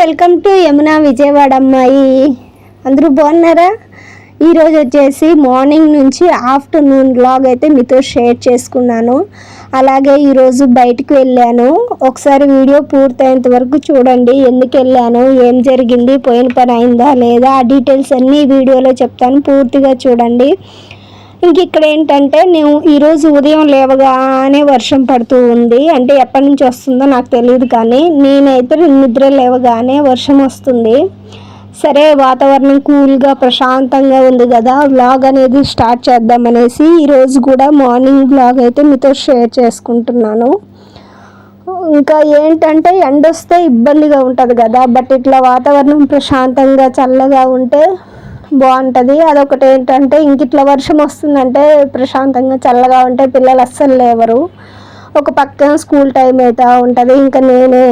Welcome to Yamuna Vijayawada అమ్మాయి. అందరూ బాగున్నారా? ఈరోజు వచ్చేసి మార్నింగ్ నుంచి ఆఫ్టర్నూన్ బ్లాగ్ అయితే మీతో షేర్ చేసుకున్నాను. అలాగే ఈరోజు బయటికి వెళ్ళాను. ఒకసారి వీడియో పూర్తయ్యేంత వరకు చూడండి ఎందుకు వెళ్ళాను ఏం జరిగింది పోయిన పని అయిందా లేదా ఆ డీటెయిల్స్ అన్నీ వీడియోలో చెప్తాను. పూర్తిగా చూడండి. ఇంక ఇక్కడ ఏంటంటే నేను ఈరోజు ఉదయం లేవగానే వర్షం పడుతూ ఉంది. అంటే ఎప్పటి నుంచి వస్తుందో నాకు తెలియదు కానీ నేనైతే నిద్ర లేవగానే వర్షం వస్తుంది. సరే వాతావరణం కూల్గా ప్రశాంతంగా ఉంది కదా వ్లాగ్ అనేది స్టార్ట్ చేద్దామనేసి ఈరోజు కూడా మార్నింగ్ వ్లాగ్ అయితే మీతో షేర్ చేసుకుంటున్నాను. ఇంకా ఏంటంటే ఎండ వస్తే ఇబ్బందిగా ఉంటుంది కదా బట్ ఇట్లా వాతావరణం ప్రశాంతంగా చల్లగా ఉంటే బాగుంటుంది. అదొకటి ఏంటంటే ఇంక ఇట్లా వర్షం వస్తుందంటే ప్రశాంతంగా చల్లగా ఉంటే పిల్లలు అస్సలు లేవరు. ఒక పక్కన స్కూల్ టైం అయితే ఉంటుంది ఇంకా నేనే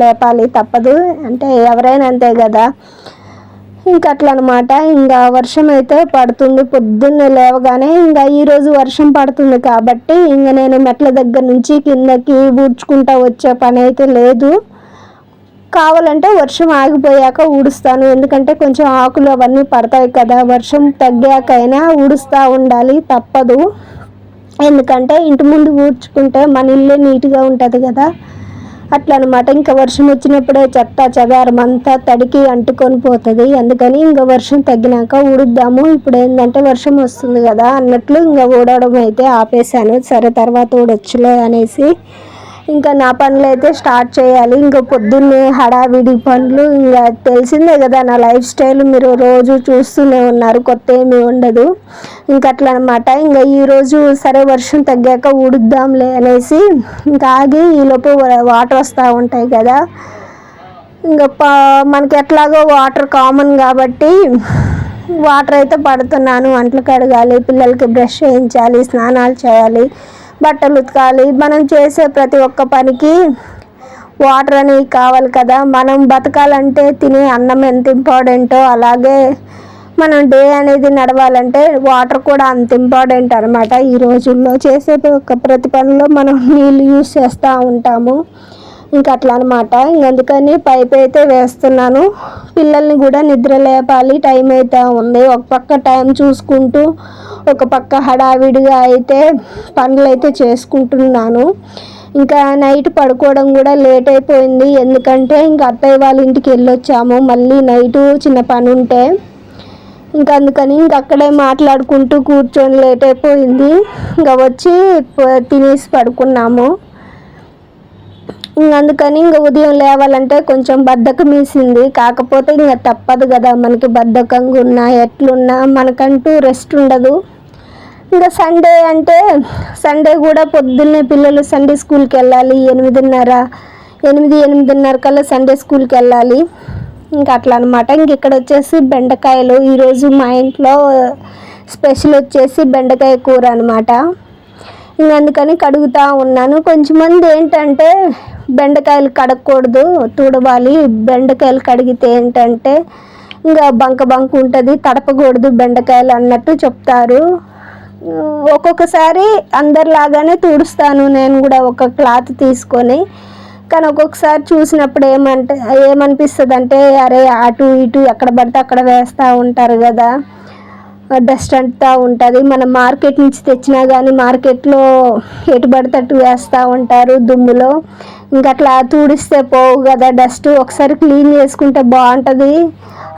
లేపాలి తప్పదు. అంటే ఎవరైనా అంతే కదా. ఇంకా అట్లా అనమాట ఇంకా వర్షం అయితే పడుతుంది. పొద్దున్నే లేవగానే ఇంకా ఈరోజు వర్షం పడుతుంది కాబట్టి ఇంకా నేను మెట్ల దగ్గర నుంచి కిందకి ఊడ్చుకుంటా వచ్చే పని అయితే లేదు. కావాలంటే వర్షం ఆగిపోయాక ఊడుస్తాను. ఎందుకంటే కొంచెం ఆకులు అవన్నీ పడతాయి కదా వర్షం తగ్గాకైనా ఊడుస్తూ ఉండాలి తప్పదు. ఎందుకంటే ఇంటి ముందు ఊడ్చుకుంటే మన ఇల్లే నీట్గా ఉంటుంది కదా. అట్లా అనమాట ఇంకా వర్షం వచ్చినప్పుడే చెత్త చెదారం అంతా తడికి అంటుకొని పోతుంది. అందుకని ఇంకా వర్షం తగ్గినాక ఊడుద్దాము. ఇప్పుడు ఏంటంటే వర్షం వస్తుంది కదా అన్నట్లు ఇంకా ఊడడం అయితే ఆపేశాను. సరే తర్వాత ఊడొచ్చులే అనేసి ఇంకా నా పనులు అయితే స్టార్ట్ చేయాలి. ఇంకా పొద్దున్నే హడావిడి పనులు ఇంకా తెలిసిందే కదా నా లైఫ్ స్టైల్ మీరు రోజు చూస్తూనే ఉన్నారు కొత్త ఏమీ ఉండదు. ఇంకా అట్లా అనమాట ఇంకా ఈరోజు సరే వర్షం తగ్గాక ఉడుద్దాంలే అనేసి ఇంకా ఆగి ఈలోపు వాటర్ వస్తూ ఉంటాయి కదా. ఇంకా పా మనకి ఎట్లాగో వాటర్ కామన్ కాబట్టి వాటర్ అయితే పడుతున్నాను. అంట్లు కడగాలి పిల్లలకి బ్రష్ చేయించాలి స్నానాలు చేయాలి. బట్టలు ఉతకాలి. మనం చేసే ప్రతి ఒక్క పనికి వాటర్ అనేవి కావాలి కదా. మనం బతకాలంటే తినే అన్నం ఎంత ఇంపార్టెంటో అలాగే మనం డే అనేది నడవాలంటే వాటర్ కూడా అంత ఇంపార్టెంట్ అనమాట ఈ రోజుల్లో చేసే ఒక ప్రతి పనిలో మనం నీళ్ళు యూస్ చేస్తూ ఉంటాము. ఇంకా అట్లా అనమాట అందుకని పైప్ అయితే వేస్తున్నాను. పిల్లల్ని కూడా నిద్ర లేపాలి టైం అయితే ఉంది. ఒక పక్క టైం చూసుకుంటూ ఒక పక్క హడావిడిగా అయితే పనులు అయితే చేసుకుంటున్నాను. ఇంకా నైట్ పడుకోవడం కూడా లేట్ అయిపోయింది. ఎందుకంటే ఇంకా అత్తయ్య వాళ్ళ ఇంటికి వెళ్ళొచ్చాము. మళ్ళీ నైటు చిన్న పని ఉంటే. ఇంకా అందుకని ఇంక అక్కడే మాట్లాడుకుంటూ కూర్చొని లేట్ అయిపోయింది. ఇంకా వచ్చి తినేసి పడుకున్నాము. అందుకని ఇంక ఉదయం లేవాలంటే కొంచెం బద్ధకం వేసింది. కాకపోతే ఇంకా తప్పదు కదా మనకి బద్ధకంగా ఉన్నా ఎట్లున్నా మనకంటూ రెస్ట్ ఉండదు. ఇంకా సండే అంటే సండే కూడా పొద్దున్నే పిల్లలు సండే స్కూల్కి వెళ్ళాలి. ఎనిమిదిన్నర ఎనిమిది ఎనిమిదిన్నర కల్లా సండే స్కూల్కి వెళ్ళాలి. ఇంకా అట్లా అనమాట ఇంక ఇక్కడ వచ్చేసి బెండకాయలు. ఈరోజు మా ఇంట్లో స్పెషల్ వచ్చేసి బెండకాయ కూర అనమాట ఇంక అందుకని కడుగుతూ ఉన్నాను. కొంచెం మంది ఏంటంటే బెండకాయలు కడగకూడదు తుడవాలి. బెండకాయలు కడిగితే ఏంటంటే ఇంకా బంక బంక ఉంటుంది తడపకూడదు బెండకాయలు అన్నట్టు చెప్తారు. ఒక్కొక్కసారి అందరిలాగానే తుడుస్తాను నేను కూడా ఒక క్లాత్ తీసుకొని. కానీ ఒక్కొక్కసారి చూసినప్పుడు ఏమంటే ఏమనిపిస్తుంది అంటే అరే అటు ఇటు ఎక్కడ పడితే అక్కడ వేస్తూ ఉంటారు కదా. డస్ట్ అంతా ఉంటుంది. మనం మార్కెట్ నుంచి తెచ్చినా కానీ మార్కెట్లో ఎటు పడితే వేస్తూ ఉంటారు దుమ్ములో. ఇంకా అట్లా తూడిస్తే పోవు కదా డస్ట్ ఒకసారి క్లీన్ చేసుకుంటే బాగుంటుంది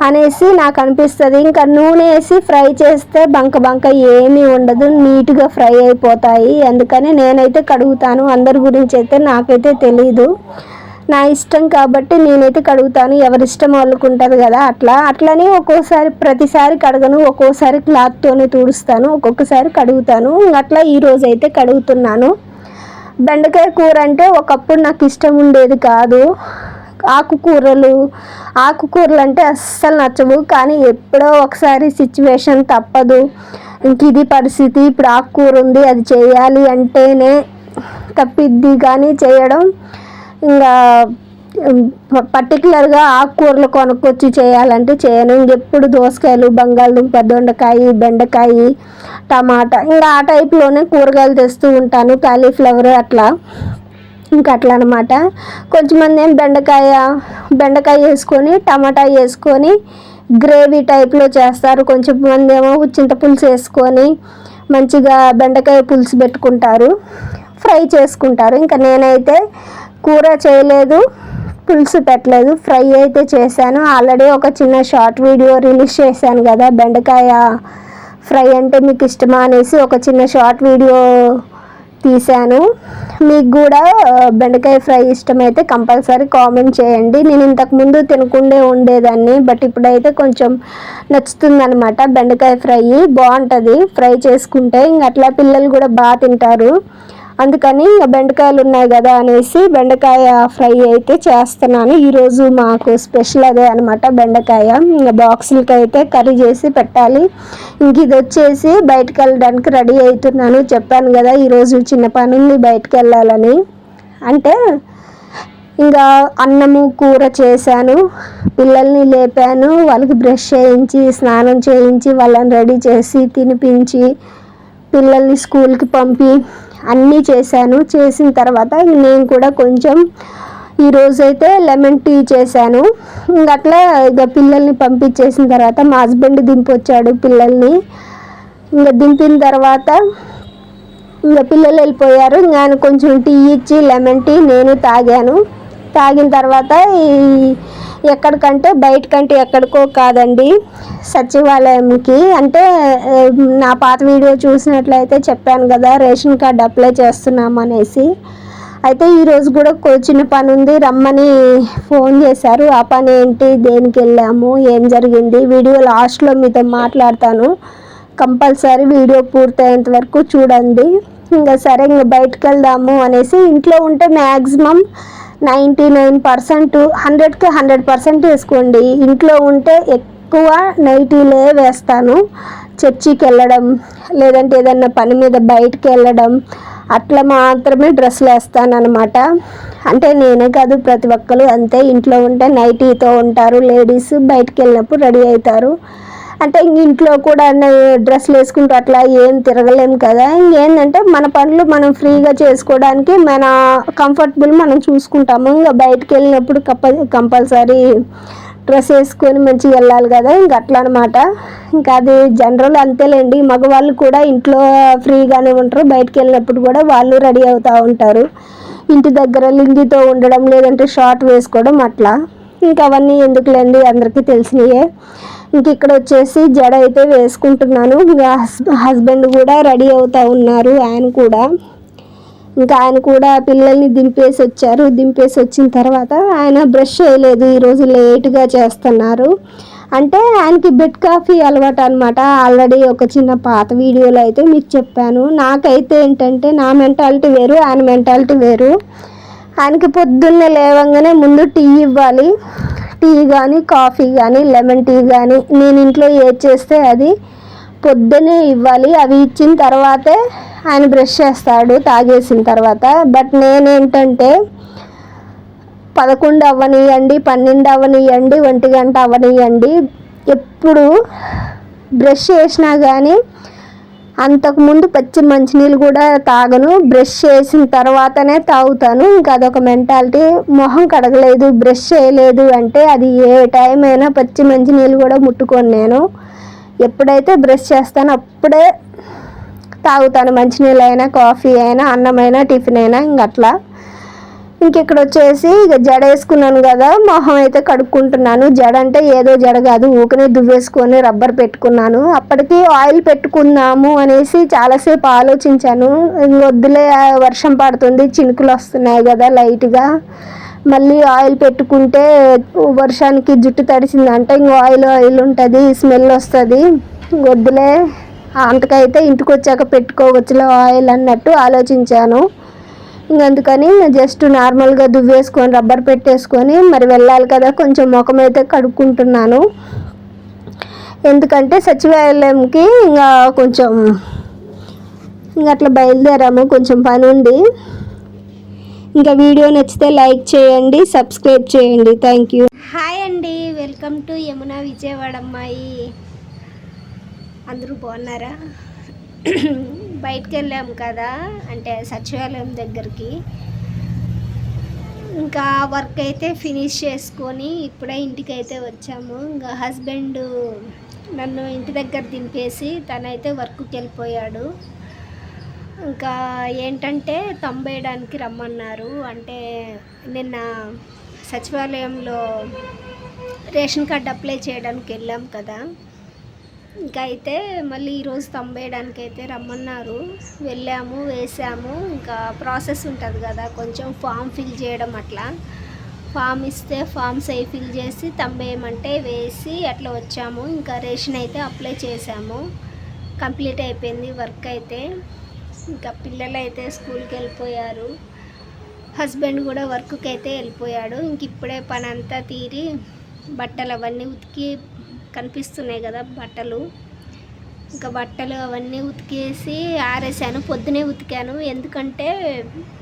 అనేసి నాకు అనిపిస్తుంది. ఇంకా నూనె వేసి ఫ్రై చేస్తే బంక బంక ఏమీ ఉండదు నీట్గా ఫ్రై అయిపోతాయి. అందుకని నేనైతే కడుగుతాను. అందరి గురించి అయితే నాకైతే తెలీదు. నా ఇష్టం కాబట్టి నేనైతే కడుగుతాను. ఎవరి ఇష్టం వాళ్ళకు ఉంటుంది కదా అట్లా. అట్లనే ఒక్కోసారి ప్రతిసారి కడగను. ఒక్కోసారి క్లాత్తోనే తుడుస్తాను. ఒక్కొక్కసారి కడుగుతాను. అట్లా ఈరోజు అయితే కడుగుతున్నాను. బెండకాయ కూర అంటే ఒకప్పుడు నాకు ఇష్టం ఉండేది కాదు. ఆకుకూరలు ఆకుకూరలు అంటే అస్సలు నచ్చవు. కానీ ఎప్పుడో ఒకసారి సిచ్యువేషన్ తప్పదు. ఇంక ఇది పరిస్థితి. ఇప్పుడు ఆకుకూర ఉంది అది చేయాలి అంటేనే తప్పిద్ది. కానీ చేయడం ఇంకా పర్టికులర్గా ఆకుకూరలు కొనుక్కొచ్చి చేయాలంటే చేయను. ఇంకెప్పుడు దోసకాయలు బంగాళదుంప దొండకాయ బెండకాయ టమాటా ఇంకా ఆ టైప్లోనే కూరగాయలు తెస్తూ ఉంటాను. కాలీఫ్లవర్ అట్లా ఇంకా అట్లా అనమాట కొంచెమంది ఏం బెండకాయ బెండకాయ వేసుకొని టమాటా వేసుకొని గ్రేవీ టైప్లో చేస్తారు. కొంచెం మంది ఏమో చింతపులుసు వేసుకొని మంచిగా బెండకాయ పులుసు పెట్టుకుంటారు. ఫ్రై చేసుకుంటారు. ఇంకా నేనైతే కూర చేయలేదు పులుసు పెట్టలేదు ఫ్రై అయితే చేశాను. ఆల్రెడీ ఒక చిన్న షార్ట్ వీడియో రిలీజ్ చేశాను కదా బెండకాయ ఫ్రై అంటే మీకు ఇష్టమా అనేసి ఒక చిన్న షార్ట్ వీడియో తీశాను. మీకు కూడా బెండకాయ ఫ్రై ఇష్టమైతే కంపల్సరీ కామెంట్ చేయండి. నేను ఇంతకుముందు తినకుండే ఉండేదాన్ని బట్ ఇప్పుడైతే కొంచెం నచ్చుతుందనమాట బెండకాయ ఫ్రై. బాగుంటుంది ఫ్రై చేసుకుంటే. ఇంక అట్లా పిల్లలు కూడా బాగా తింటారు. అందుకని బెండకాయలు ఉన్నాయి కదా అనేసి బెండకాయ ఫ్రై అయితే చేస్తున్నాను. ఈరోజు మాకు స్పెషల్ అదే అనమాట బెండకాయ. ఇంకా బాక్సులకి అయితే కర్రీ చేసి పెట్టాలి. ఇంక ఇది వచ్చేసి బయటకు వెళ్ళడానికి రెడీ అవుతున్నాను. చెప్పాను కదా ఈరోజు చిన్న పని ఉంది బయటకు వెళ్ళాలని. అంటే ఇంకా అన్నము కూర చేశాను. పిల్లల్ని లేపాను. వాళ్ళకి బ్రష్ చేయించి స్నానం చేయించి వాళ్ళని రెడీ చేసి తినిపించి పిల్లల్ని స్కూల్కి పంపి అన్నీ చేశాను. చేసిన తర్వాత నేను కూడా కొంచెం ఈరోజైతే లెమన్ టీ చేశాను. ఇంకా అట్లా ఇక పిల్లల్ని పంపించేసిన తర్వాత మా హస్బెండ్ దింపొచ్చాడు పిల్లల్ని. ఇంకా దింపిన తర్వాత ఇంకా పిల్లలు వెళ్ళిపోయారు. నేను కొంచెం టీ ఇచ్చి లెమన్ టీ నేను తాగాను. తాగిన తర్వాత ఈ ఎక్కడికంటే బయటకంటే ఎక్కడికో కాదండి సచివాలయంకి. అంటే నా పాత వీడియో చూసినట్లయితే చెప్పాను కదా రేషన్ కార్డ్ అప్లై చేస్తున్నాం అనేసి అయితే ఈరోజు కూడా చిన్న పని ఉంది రమ్మని ఫోన్ చేశారు. ఆ పని ఏంటి దేనికి వెళ్ళాము ఏం జరిగింది వీడియో లాస్ట్లో మీతో మాట్లాడతాను. కంపల్సరీ వీడియో పూర్తయ్యేంత వరకు చూడండి. ఇంకా సరే ఇంకా బయటకు వెళ్దాము అనేసి ఇంట్లో ఉంటే మ్యాక్సిమం నైంటీ నైన్ పర్సెంట్ హండ్రెడ్కి హండ్రెడ్ పర్సెంట్ వేసుకోండి. ఇంట్లో ఉంటే ఎక్కువ నైటీలే వేస్తాను. చర్చికి వెళ్ళడం లేదంటే ఏదన్నా పని మీద బయటికి వెళ్ళడం అట్లా మాత్రమే డ్రెస్సులు వేస్తాను అనమాట అంటే నేనే కాదు ప్రతి ఒక్కరు అంతే. ఇంట్లో ఉంటే నైటీతో ఉంటారు లేడీస్ బయటికి వెళ్ళినప్పుడు రెడీ అవుతారు. అంటే ఇంట్లో కూడా డ్రెస్సులు వేసుకుంటూ అట్లా ఏం తిరగలేము కదా. ఇంకేంటంటే మన పనులు మనం ఫ్రీగా చేసుకోవడానికి మన కంఫర్టబుల్ మనం చూసుకుంటాము. ఇంకా బయటకు వెళ్ళినప్పుడు కప్ప కంపల్సరీ డ్రెస్ వేసుకొని మంచిగా వెళ్ళాలి కదా. ఇంక అట్లా అనమాట ఇంకా అది జనరల్ అంతేలేండి. మగవాళ్ళు కూడా ఇంట్లో ఫ్రీగానే ఉంటారు. బయటకు వెళ్ళినప్పుడు కూడా వాళ్ళు రెడీ అవుతూ ఉంటారు. ఇంటి దగ్గర లింగితో ఉండడం లేదంటే షార్ట్ వేసుకోవడం అట్లా. ఇంకా అవన్నీ ఎందుకులేండి? అందరికీ తెలిసినయే. ఇంక ఇక్కడ వచ్చేసి జడ అయితే వేసుకుంటున్నాను. ఇంకా హస్బెండ్ కూడా రెడీ అవుతూ ఉన్నారు ఆయన కూడా. ఇంకా ఆయన కూడా పిల్లల్ని దింపేసి వచ్చారు. దింపేసి వచ్చిన తర్వాత ఆయన బ్రష్ చేయలేదు ఈరోజు లేట్గా చేస్తున్నారు. అంటే ఆయనకి బెడ్ కాఫీ అలవాటు అనమాట ఆల్రెడీ ఒక చిన్న పాత వీడియోలో అయితే మీకు చెప్పాను. నాకైతే ఏంటంటే నా మెంటాలిటీ వేరు ఆయన మెంటాలిటీ వేరు. ఆయనకి పొద్దున్నే లేవంగానే ముందు టీ ఇవ్వాలి. టీ కానీ కాఫీ కానీ లెమన్ టీ కానీ నేను ఇంట్లో ఏది చేస్తే అది పొద్దునే ఇవ్వాలి. అవి ఇచ్చిన తర్వాతే ఆయన బ్రష్ చేస్తాడు తాగేసిన తర్వాత. బట్ నేనేంటంటే పదకొండు అవ్వనియండి పన్నెండు అవ్వనియండి ఒంటి గంట అవ్వనియండి ఎప్పుడు బ్రష్ చేసినా కానీ అంతకుముందు పచ్చి మంచినీళ్ళు కూడా తాగను బ్రష్ చేసిన తర్వాతనే తాగుతాను. ఇంకా అదొక మెంటాలిటీ. మొహం కడగలేదు బ్రష్ చేయలేదు అంటే అది ఏ టైం అయినా పచ్చి మంచినీళ్ళు కూడా ముట్టుకొని నేను. ఎప్పుడైతే బ్రష్ చేస్తానో అప్పుడే తాగుతాను. మంచినీళ్ళు అయినా కాఫీ అయినా అన్నమైనా టిఫిన్ అయినా ఇంక అట్లా. ఇంక ఇక్కడ వచ్చేసి ఇక జడ వేసుకున్నాను కదా మొహం అయితే కడుక్కుంటున్నాను. జడ అంటే ఏదో జడ కాదు ఊకనే దువ్వేసుకొని రబ్బర్ పెట్టుకున్నాను. అప్పటికి ఆయిల్ పెట్టుకుందాము అనేసి చాలాసేపు ఆలోచించాను. వద్దులే వర్షం పడుతుంది చినుకులు వస్తున్నాయి కదా లైట్గా. మళ్ళీ ఆయిల్ పెట్టుకుంటే వర్షానికి జుట్టు తడిసిందంటే ఇంక ఆయిల్ ఆయిల్ ఉంటుంది స్మెల్ వస్తుంది. వద్దులే అంతకైతే ఇంటికి వచ్చాక పెట్టుకోవచ్చులే ఆయిల్ అన్నట్టు ఆలోచించాను. అందుకని జస్ట్ నార్మల్గా దువ్వేసుకొని రబ్బర్ పెట్టేసుకొని మరి వెళ్ళాలి కదా. కొంచెం ముఖం అయితే కడుక్కుంటున్నాను. ఎందుకంటే సచివాలయంకి ఇంకా కొంచెం ఇంకా అట్లా బయలుదేరాము. కొంచెం పని ఉంది. ఇంకా వీడియో నచ్చితే లైక్ చేయండి సబ్స్క్రైబ్ చేయండి. Thank you. హాయ్ అండి. వెల్కమ్ టు యమున విజయవాడ అమ్మాయి అందరూ బాగున్నారా? బయటకు వెళ్ళాము కదా అంటే సచివాలయం దగ్గరికి. ఇంకా వర్క్ అయితే ఫినిష్ చేసుకొని ఇప్పుడే ఇంటికి అయితే వచ్చాము. ఇంకా హస్బెండ్ నన్ను ఇంటి దగ్గర దింపేసి తనైతే వర్క్కి వెళ్ళిపోయాడు ఇంకా ఏంటంటే తంబేయడానికి రమ్మన్నారు. అంటే నిన్న సచివాలయంలో రేషన్ కార్డ్ అప్లై చేయడానికి వెళ్ళాం కదా. ఇంకా అయితే మళ్ళీ ఈరోజు తంబేయడానికి అయితే రమ్మన్నారు. వెళ్ళాము వేసాము. ఇంకా ప్రాసెస్ ఉంటుంది కదా కొంచెం ఫామ్ ఫిల్ చేయడం అట్లా. ఫామ్ ఇస్తే ఫామ్స్ అవి ఫిల్ చేసి తంబేయమంటే వేసి అట్లా వచ్చాము. ఇంకా రేషన్ అయితే అప్లై చేసాము. కంప్లీట్ అయిపోయింది వర్క్ అయితే. ఇంకా పిల్లలు అయితే స్కూల్కి వెళ్ళిపోయారు. హస్బెండ్ కూడా వర్క్కి అయితే వెళ్ళిపోయాడు. ఇంక ఇప్పుడే పని అంతా తీరి బట్టలు అవన్నీ ఉతికి కనిపిస్తున్నాయి కదా బట్టలు. ఇంకా బట్టలు అవన్నీ ఉతికేసి ఆరేసాను. పొద్దునే ఉతికాను. ఎందుకంటే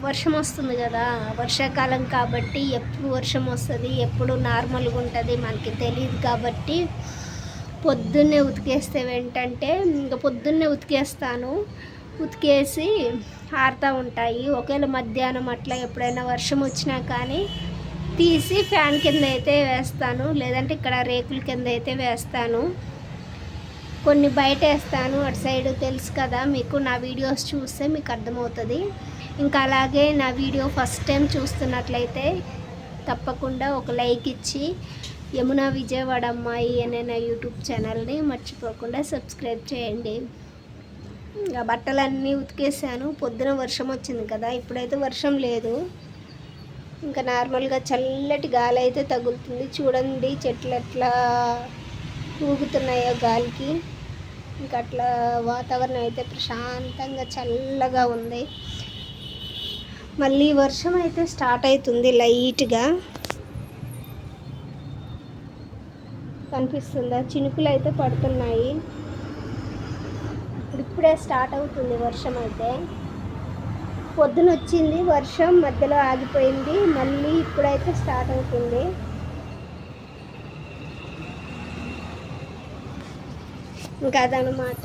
వర్షం వస్తుంది కదా. వర్షాకాలం కాబట్టి ఎప్పుడు వర్షం వస్తుంది ఎప్పుడు నార్మల్గా ఉంటుంది మనకి తెలియదు కాబట్టి పొద్దున్నే ఉతికేస్తే ఏంటంటే ఇంకా పొద్దున్నే ఉతికేస్తాను. ఉతికేసి ఆరుతూ ఉంటాయి. ఒకవేళ మధ్యాహ్నం అట్లా ఎప్పుడైనా వర్షం వచ్చినా కానీ తీసి ఫ్యాన్ కింద అయితే వేస్తాను లేదంటే ఇక్కడ రేకుల కింద అయితే వేస్తాను. కొన్ని బయట వేస్తాను అటు సైడ్ తెలుసు కదా మీకు నా వీడియోస్ చూస్తే మీకు అర్థమవుతుంది. ఇంకా అలాగే నా వీడియో ఫస్ట్ టైం చూస్తున్నట్లయితే తప్పకుండా ఒక లైక్ ఇచ్చి యమున విజయవాడ అమ్మాయి అనే నా యూట్యూబ్ ఛానల్ని మర్చిపోకుండా సబ్స్క్రైబ్ చేయండి. ఇంకా బట్టలన్నీ ఉతికేసాను పొద్దున వర్షం వచ్చింది కదా ఇప్పుడైతే వర్షం లేదు. ఇంకా నార్మల్గా చల్లటి గాలి అయితే తగులుతుంది. చూడండి చెట్లు ఎట్లా ఊగుతున్నాయో గాలికి. ఇంకా అట్లా వాతావరణం అయితే ప్రశాంతంగా చల్లగా ఉంది. మళ్ళీ వర్షం అయితే స్టార్ట్ అవుతుంది లైట్గా. కనిపిస్తుందా? చినుకులు అయితే పడుతున్నాయి. ఇప్పుడే స్టార్ట్ అవుతుంది వర్షం అయితే. పొద్దున వచ్చింది వర్షం మధ్యలో ఆగిపోయింది మళ్ళీ ఇప్పుడైతే స్టార్ట్ అవుతుంది. ఇంకా అదనమాట.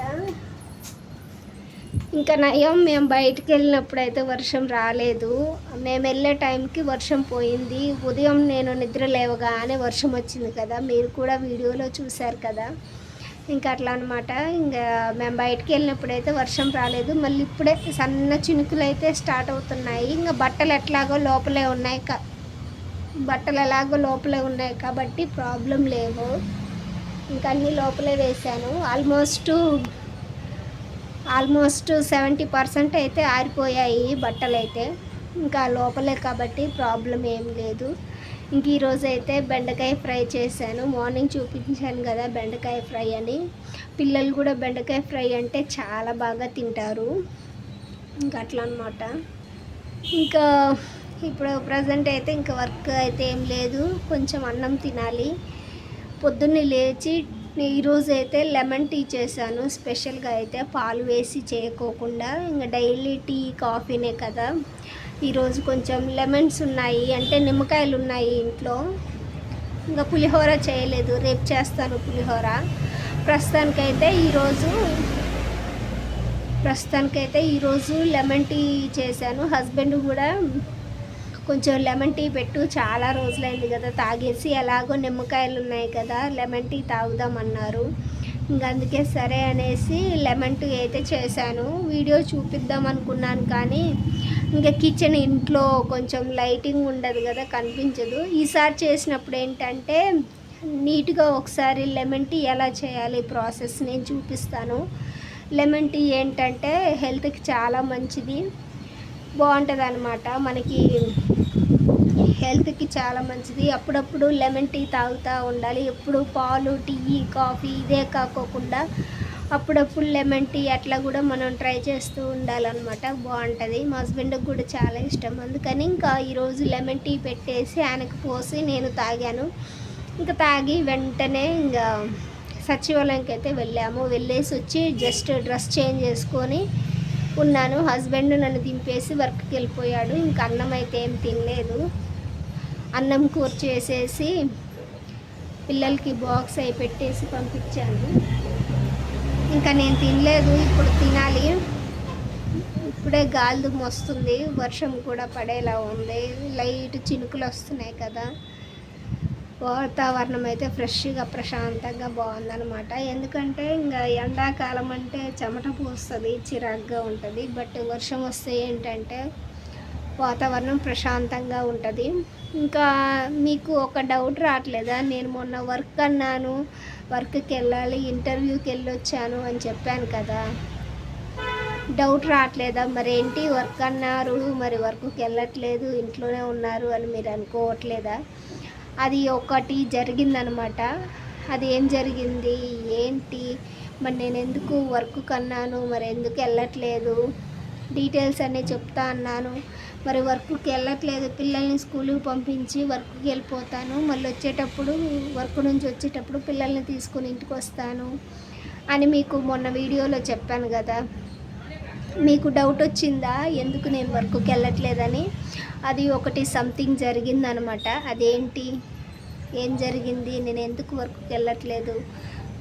ఇంకా నయం మేము బయటికి వెళ్ళినప్పుడు అయితే వర్షం రాలేదు. మేము వెళ్ళే టైంకి వర్షం పోయింది. ఉదయం నేను నిద్ర లేవగానే వర్షం వచ్చింది కదా మీరు కూడా వీడియోలో చూశారు కదా. ఇంకా అట్లా అనమాట ఇంకా మేము బయటికి వెళ్ళినప్పుడు అయితే వర్షం రాలేదు. మళ్ళీ ఇప్పుడే సన్న చినుకులు అయితే స్టార్ట్ అవుతున్నాయి. ఇంకా బట్టలు ఎట్లాగో లోపలే ఉన్నాయి కా బట్టలు ఎలాగో లోపలే ఉన్నాయి కాబట్టి ప్రాబ్లం లేవు. ఇంకా అన్నీ లోపలే వేసాను ఆల్మోస్ట్ ఆల్మోస్ట్ సెవెంటీ పర్సెంట్ అయితే ఆరిపోయాయి బట్టలు అయితే ఇంకా లోపలే కాబట్టి ప్రాబ్లం ఏం లేదు. ఇంక ఈరోజు అయితే బెండకాయ ఫ్రై చేశాను. మార్నింగ్ చూపించాను కదా బెండకాయ ఫ్రై అని. పిల్లలు కూడా బెండకాయ ఫ్రై అంటే చాలా బాగా తింటారు. ఇంకా అట్లా అనమాట ఇంకా ఇప్పుడు ప్రజెంట్ అయితే ఇంకా వర్క్ అయితే ఏం లేదు. కొంచెం అన్నం తినాలి. పొద్దున్నే లేచి ఈరోజు అయితే లెమన్ టీ చేశాను. స్పెషల్గా అయితే పాలు వేసి చేయకోకుండా. ఇంకా డైలీ టీ కాఫీనే కదా. ఈరోజు కొంచెం లెమన్స్ ఉన్నాయి అంటే నిమ్మకాయలు ఉన్నాయి ఇంట్లో. ఇంకా పులిహోర చేయలేదు రేపు చేస్తాను పులిహోర. ప్రస్తుతానికైతే ఈరోజు ప్రస్తుతానికైతే ఈరోజు లెమన్ టీ చేశాను. హస్బెండ్ కూడా కొంచెం లెమన్ టీ పెట్టు చాలా రోజులైంది కదా తాగేసి ఎలాగో నిమ్మకాయలు ఉన్నాయి కదా లెమన్ టీ తాగుదామన్నారు ఇంకా అందుకే సరే అనేసి లెమన్ టీ అయితే చేశాను. వీడియో చూపిద్దాం అనుకున్నాను కానీ ఇంకా కిచెన్ ఇంట్లో కొంచెం లైటింగ్ ఉండదు కదా కనిపించదు. ఈసారి చేసినప్పుడు ఏంటంటే నీట్గా ఒకసారి లెమన్ టీ ఎలా చేయాలి ప్రాసెస్ నేను చూపిస్తాను. లెమన్ టీ ఏంటంటే హెల్త్కి చాలా మంచిది. బాగుంటుంది అనమాట మనకి హెల్త్కి చాలా మంచిది. అప్పుడప్పుడు లెమన్ టీ తాగుతూ ఉండాలి. ఎప్పుడు పాలు టీ కాఫీ ఇదే కాకోకుండా అప్పుడప్పుడు లెమన్ టీ అట్లా కూడా మనం ట్రై చేస్తూ ఉండాలన్నమాట. బాగుంటుంది. మా హస్బెండ్కి కూడా చాలా ఇష్టం. అందుకని ఇంకా ఈరోజు లెమన్ టీ పెట్టేసి ఆయనకు పోసి నేను తాగాను. ఇంకా తాగి వెంటనే ఇంకా సచివాలయంకి అయితే వెళ్ళాము. వెళ్ళేసి వచ్చి జస్ట్ డ్రెస్ చేంజ్ చేసుకొని ఉన్నాను. హస్బెండ్ నన్ను దింపేసి వర్క్కి వెళ్ళిపోయాడు. ఇంకా అన్నం అయితే ఏం తినలేదు. అన్నం కూర చేసేసి పిల్లలకి బాక్స్ అయి పెట్టేసి పంపించాను. ఇంకా నేను తినలేదు ఇప్పుడు తినాలి. ఇప్పుడే గాలి వస్తుంది వర్షం కూడా పడేలా ఉంది. లైట్ చినుకులు వస్తున్నాయి కదా. వాతావరణం అయితే ఫ్రెష్గా ప్రశాంతంగా బాగుందన్నమాట. ఎందుకంటే ఇంకా ఎండాకాలం అంటే చెమట పూస్తుంది చిరాగ్గా ఉంటుంది. బట్ వర్షం వస్తే ఏంటంటే వాతావరణం ప్రశాంతంగా ఉంటుంది. ఇంకా మీకు ఒక డౌట్ రావట్లేదా? నేను మొన్న వర్క్ అన్నాను. వర్క్కి వెళ్ళాలి ఇంటర్వ్యూకి వెళ్ళొచ్చాను అని చెప్పాను కదా. డౌట్ రావట్లేదా మరి ఏంటి వర్క్ అన్నారు? మరి వర్క్కి వెళ్ళట్లేదు ఇంట్లోనే ఉన్నారు అని మీరు అనుకోవట్లేదా? అది ఒకటి జరిగిందనమాట. అది ఏం జరిగింది? ఏంటి? మరి నేను ఎందుకు వర్క్ కన్నాను? మరి ఎందుకు వెళ్ళట్లేదు? డీటెయిల్స్ అన్నీ చెప్తా అన్నాను. మరి వర్క్కి వెళ్ళట్లేదు. పిల్లల్ని స్కూల్కి పంపించి వర్క్కి వెళ్ళిపోతాను. మళ్ళీ వచ్చేటప్పుడు వర్క్ నుంచి వచ్చేటప్పుడు పిల్లల్ని తీసుకుని ఇంటికి వస్తాను అని మీకు మొన్న వీడియోలో చెప్పాను కదా. మీకు డౌట్ వచ్చిందా? ఎందుకు నేను వర్క్కి వెళ్ళట్లేదని? అది ఒకటి సంథింగ్ జరిగిందనమాట. అదేంటి? ఏం జరిగింది? నేను ఎందుకు వర్క్కి వెళ్ళట్లేదు?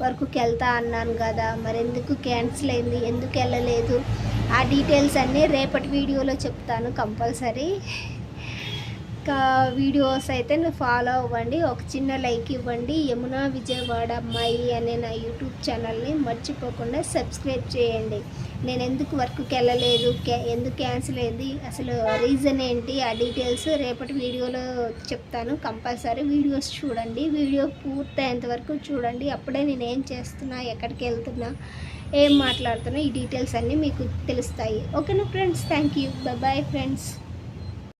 వరకుకి వెళ్తా అన్నాను కదా మరి ఎందుకు క్యాన్సిల్ అయింది ఎందుకు వెళ్ళలేదు? ఆ డీటెయిల్స్ అన్నీ రేపటి వీడియోలో చెప్తాను కంపల్సరీ. వీడియోస్ అయితే నువ్వు ఫాలో అవ్వండి. ఒక చిన్న లైక్ ఇవ్వండి. యమున విజయవాడ అమ్మాయి అనే నా యూట్యూబ్ ఛానల్ని మర్చిపోకుండా సబ్స్క్రైబ్ చేయండి. నేను ఎందుకు వర్క్కి వెళ్ళలేదు? క్యా- ఎందుకు క్యాన్సిల్ అయింది? అసలు రీజన్ ఏంటి? ఆ డీటెయిల్స్ రేపటి వీడియోలో చెప్తాను. కంపల్సరీ వీడియోస్ చూడండి. వీడియో పూర్తయ్యేంత వరకు చూడండి. అప్పుడే నేను ఏం చేస్తున్నా ఎక్కడికి వెళ్తున్నా ఏం మాట్లాడుతున్నా ఈ డీటెయిల్స్ అన్నీ మీకు తెలుస్తాయి. ఓకేనా friends? Thank you. Bye friends.